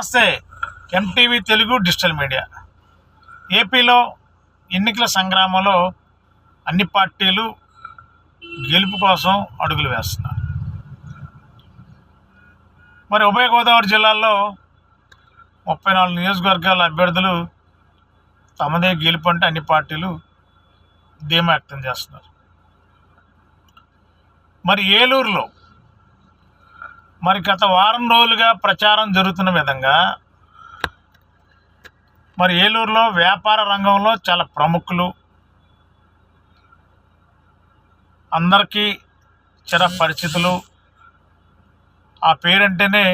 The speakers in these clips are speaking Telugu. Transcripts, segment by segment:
నమస్తే. M T V Telugu digital media. ఏపీలో ఎన్నికల సంగ్రామంలో అన్ని పార్టీలు గెలుపు కోసం అడుగులు వేస్తున్నారు. మరి ఉభయ గోదావరి జిల్లాల్లో ముప్పై నాలుగు నియోజకవర్గాల అభ్యర్థులు తమదే గెలుపు అంటే అన్ని పార్టీలు ధీమా వ్యక్తం చేస్తున్నారు. మరి ఏలూరులో మరి గత వారం రోజులుగా ప్రచారం జరుగుతున్న విధంగా మరి ఏలూరులో వ్యాపార రంగంలో చాలా ప్రముఖులు. అందరికీ చిర పరిచితులు. ఆ పేరంటేనే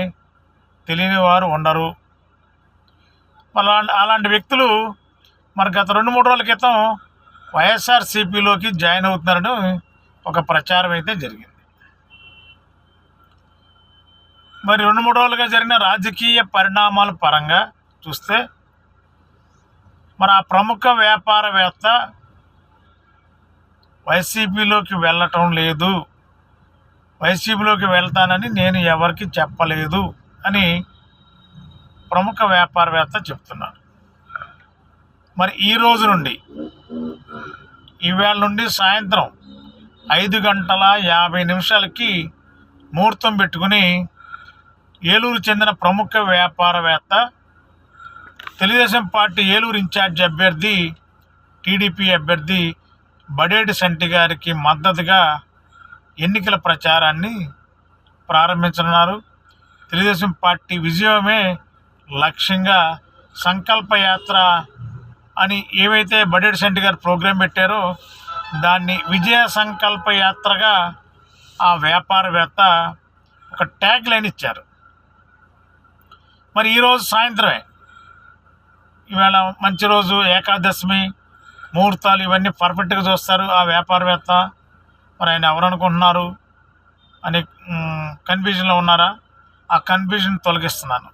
తెలియని వారు ఉండరు. అలాంటి అలాంటి వ్యక్తులు మరి గత రెండు మూడు రోజుల క్రితం వైఎస్ఆర్సీపీలోకి జాయిన్ అవుతున్నారని ఒక ప్రచారం అయితే జరిగింది. మరి రెండు మూడు రోజులుగా జరిగిన రాజకీయ పరిణామాల పరంగా చూస్తే మరి ఆ ప్రముఖ వ్యాపారవేత్త వైసీపీలోకి వెళ్ళటం లేదు. వైసీపీలోకి వెళ్తానని నేను ఎవరికి చెప్పలేదు అని ప్రముఖ వ్యాపారవేత్త చెప్తున్నాను మరి ఈ రోజు నుండి ఈవేళ నుండి సాయంత్రం ఐదు గంటల యాభై నిమిషాలకి ముహూర్తం పెట్టుకుని ఏలూరు చెందిన ప్రముఖ వ్యాపారవేత్త Telugu Desam party Eluru in charge అభ్యర్థి టీడీపీ అభ్యర్థి బడేటి సంటి గారికి మద్దతుగా ఎన్నికల ప్రచారాన్ని ప్రారంభించనున్నారు. తెలుగుదేశం పార్టీ విజయమే లక్ష్యంగా సంకల్పయాత్ర అని ఏవైతే బడేటి సంటి గారు ప్రోగ్రాం పెట్టారో దాన్ని విజయ సంకల్ప యాత్రగా ఆ వ్యాపారవేత్త ఒక ట్యాగ్ లైన్ ఇచ్చారు. మరి ఈరోజు సాయంత్రమే. ఈవేళ మంచి రోజు ఏకాదశమి ముహూర్తాలు ఇవన్నీ పర్ఫెక్ట్గా చూస్తారు. ఆ వ్యాపారవేత్త మరి ఆయన ఎవరనుకుంటున్నారు అని కన్ఫ్యూజన్లో ఉన్నారా? ఆ కన్ఫ్యూజన్ తొలగిస్తున్నాను.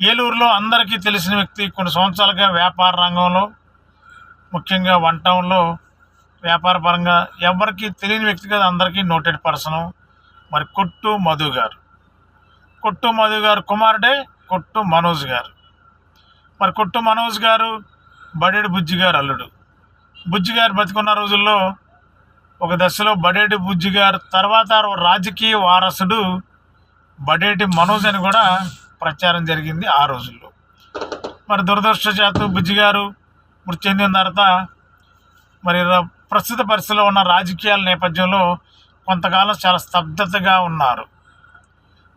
ఏలూరులో అందరికీ తెలిసిన వ్యక్తి కొన్ని సంవత్సరాలుగా వ్యాపార రంగంలో ముఖ్యంగా వన్ టౌన్లో వ్యాపార పరంగా ఎవరికి తెలియని వ్యక్తి కదా అందరికీ నోటెడ్ పర్సను మరి కొట్టు మధు గారు. కొట్టు మధు గారు కుమారుడే కొట్టు మనోజ్ గారు. మరి కొట్టు మనోజ్ గారు బడేడి బుజ్జి గారు అల్లుడు. బుజ్జి గారు బతికున్న రోజుల్లో ఒక దశలో బడేటి బుజ్జి గారు తర్వాత రాజకీయ వారసుడు బడేటి మనోజ్ అని కూడా ప్రచారం జరిగింది ఆ రోజుల్లో. మరి దురదృష్టశాత్తు బుజ్జి గారు మృతి చెందిన తర్వాత మరి ప్రస్తుత పరిస్థితిలో ఉన్న రాజకీయాల నేపథ్యంలో కొంతకాలం చాలా స్తబ్దతగా ఉన్నారు.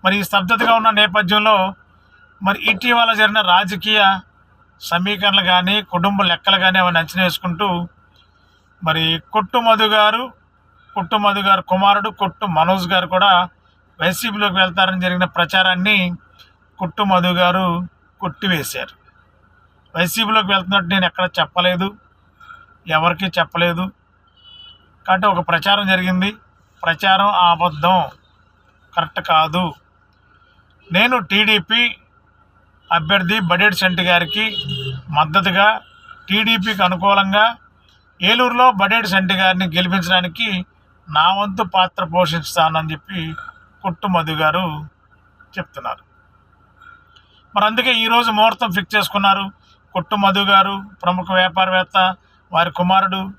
మరి ఈ స్తబ్దతగా ఉన్న నేపథ్యంలో మరి ఇటీవల జరిగిన రాజకీయ సమీకరణలు కానీ కుటుంబ లెక్కలు కానీ అవన్నీ అంచనా వేసుకుంటూ మరి కొట్టుమధు గారు కొట్టుమధు గారు కుమారుడు కొట్టు మనోజ్ గారు కూడా వైసీపీలోకి వెళ్తారని జరిగిన ప్రచారాన్ని కొట్టుమధు గారు కొట్టివేశారు. వైసీపీలోకి వెళ్తున్నట్టు నేను ఎక్కడ చెప్పలేదు ఎవరికీ చెప్పలేదు. కాబట్టి ఒక ప్రచారం జరిగింది. ప్రచారం అబద్ధం. కరెక్ట్ కాదు. నేను టీడీపీ అభ్యర్థి బడేటి సెంటి గారికి మద్దతుగా టీడీపీకి అనుకూలంగా ఏలూరులో బడేటి సెంటి గారిని గెలిపించడానికి నా వంతు పాత్ర పోషిస్తానని చెప్పి కొట్టుమధు గారు చెప్తున్నారు. మరి అందుకే ఈరోజు ముహూర్తం ఫిక్స్ చేసుకున్నారు. కొట్టుమధు గారు ప్రముఖ వ్యాపారవేత్త వారి కుమారుడు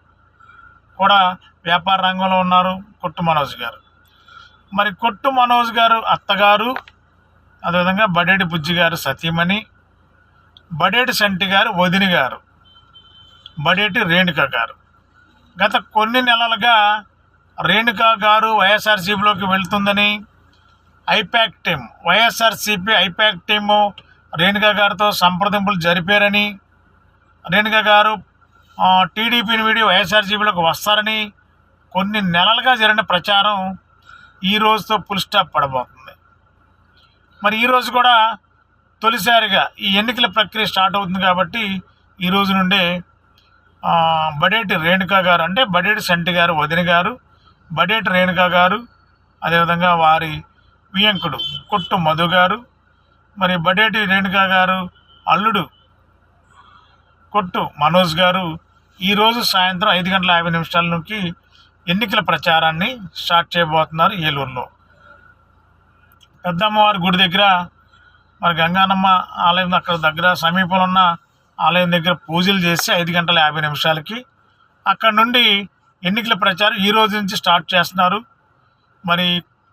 కూడా వ్యాపార రంగంలో ఉన్నారు కొట్టు మనోజ్ గారు. మరి కొట్టు మనోజ్ గారు అత్తగారు అదేవిధంగా బడేటి బుజ్జి గారు సతీమణి బడేటి సంటి గారు వదిని గారు బడేటి రేణుక గారు. గత కొన్ని నెలలుగా రేణుక గారు వైఎస్ఆర్సీపీలోకి వెళ్తుందని IPAC team YSRCP IPAC team Renuka గారితో సంప్రదింపులు జరిపారని రేణుక గారు టీడీపీని వీడి వైఎస్ఆర్సీపీలోకి వస్తారని కొన్ని నెలలుగా జరిగిన ప్రచారం ఈ రోజుతో ఫుల్ స్టాప్ పడబోతుంది. మరి ఈరోజు కూడా తొలిసారిగా ఈ ఎన్నికల ప్రక్రియ స్టార్ట్ అవుతుంది కాబట్టి ఈ రోజు నుండే బడేటి రేణుకా గారు అంటే బడేటి సంటి గారు వదిన గారు బడేటి రేణుకా గారు అదేవిధంగా వారి వియంకుడు కొట్టు మధు గారు మరి బడేటి రేణుక గారు అల్లుడు కొట్టు మనోజ్ గారు ఈరోజు సాయంత్రం ఐదు గంటల యాభై నిమిషాల నుంచి ఎన్నికల ప్రచారాన్ని స్టార్ట్ చేయబోతున్నారు ఏలూరులో. పెద్దమ్మవారి గుడి దగ్గర మరి గంగానమ్మ ఆలయం అక్కడ దగ్గర సమీపంలో ఉన్న ఆలయం దగ్గర పూజలు చేసి ఐదు గంటల యాభై నిమిషాలకి అక్కడ నుండి ఎన్నికల ప్రచారం ఈ రోజు నుంచి స్టార్ట్ చేస్తున్నారు. మరి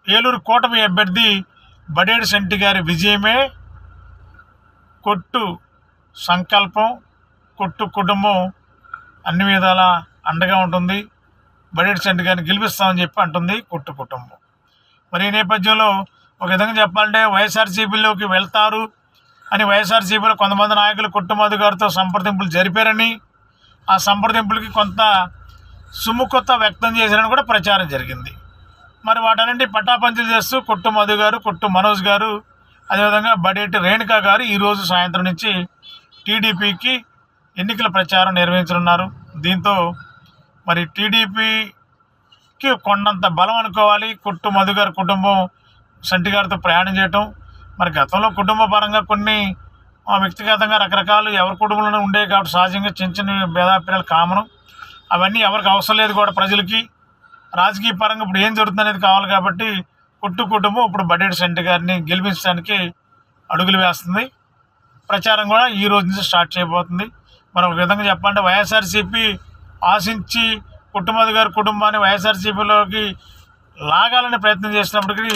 ఏలూరు కూటమి అభ్యర్థి బడేడు శెట్టి గారి విజయమే కొట్టు సంకల్పం కొట్టు కుటుంబం అన్ని విధాల అండగా ఉంటుంది. బడేడు శెట్టి గారిని గెలిపిస్తామని చెప్పి అంటుంది కొట్టు కుటుంబం. మరి ఈ నేపథ్యంలో ఒక విధంగా చెప్పాలంటే వైఎస్ఆర్సీపీలోకి వెళ్తారు అని వైఎస్ఆర్సీపీలో కొంతమంది నాయకులు కుట్టుమధు గారితో సంప్రదింపులు జరిపారని ఆ సంప్రదింపులకి కొంత సుముఖత వ్యక్తం చేశారని కూడా ప్రచారం జరిగింది. మరి వాటన్నింటి పట్టాపంచులు చేస్తూ కొట్టు మధు గారు కొట్టు మనోజ్ గారు అదేవిధంగా బడేటి రేణుకా గారు ఈరోజు సాయంత్రం నుంచి టీడీపీకి ఎన్నికల ప్రచారం నిర్వహించనున్నారు. దీంతో మరి టీడీపీకి కొండంత బలం అనుకోవాలి. కొట్టు మధు గారి కుటుంబం సంటి గారితో ప్రయాణం చేయటం మరి గతంలో కుటుంబ పరంగా కొన్ని వ్యక్తిగతంగా రకరకాలు ఎవరి కుటుంబంలోనే ఉండేవి కాబట్టి సహజంగా చిన్న చిన్న భేదాభిప్రాయాలు కామనం. అవన్నీ ఎవరికి అవసరం లేదు కూడా ప్రజలకి. రాజకీయ పరంగా ఇప్పుడు ఏం జరుగుతుంది అనేది కావాలి కాబట్టి కుట్టు కుటుంబం ఇప్పుడు బడేటి సెంటి గారిని గెలిపించడానికి అడుగులు వేస్తుంది. ప్రచారం కూడా ఈ రోజు నుంచి స్టార్ట్ చేయబోతుంది. మరి ఒక విధంగా చెప్పాలంటే వైఎస్ఆర్సీపీ ఆశించి కుటుంబది గారి కుటుంబాన్ని వైఎస్ఆర్సీపీలోకి లాగాలని ప్రయత్నం చేసినప్పటికీ